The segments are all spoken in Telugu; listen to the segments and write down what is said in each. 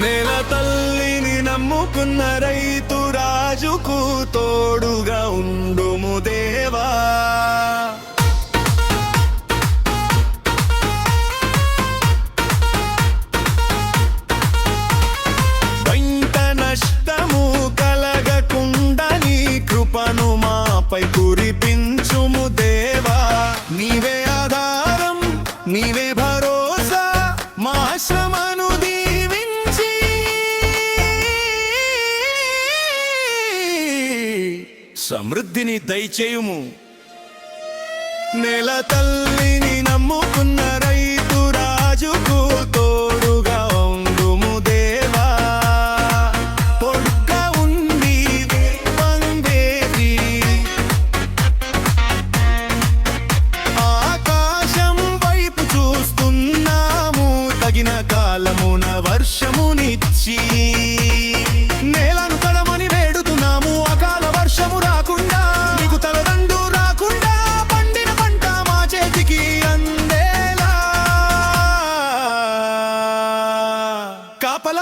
నేల తల్లిని నమ్ముకున్న రైతు రాజుకు తోడుగా ఉన్న. నీవే భరోసా మా శ్రమను దీవించి. సమృద్ధిని దయచేయుము. నెల తల్లి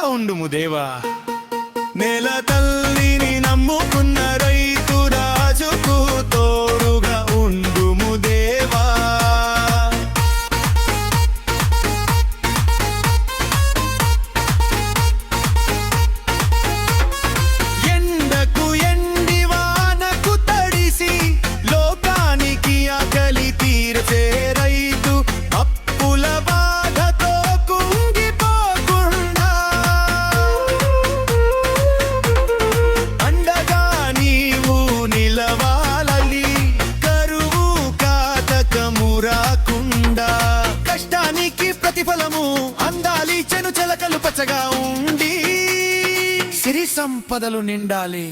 ఉండుము దేవా. నేల తల్లిని నమ్ముకున్న రై సిరి సంపదలు నిండాలి.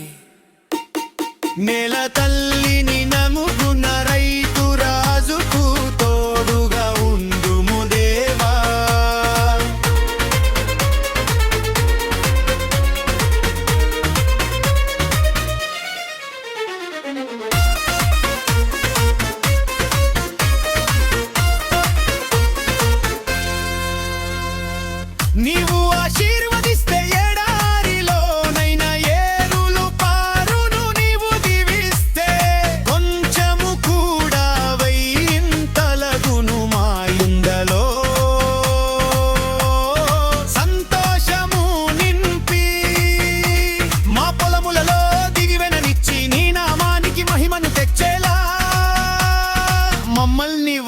నెల తల్లిని నముగున రైతు రాజుకు తోడుగా ఉండుము దేవా. నీవు ఆశీర్వ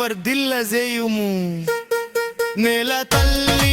ఎవరి దిల్ల చేయుము నేల తల్లి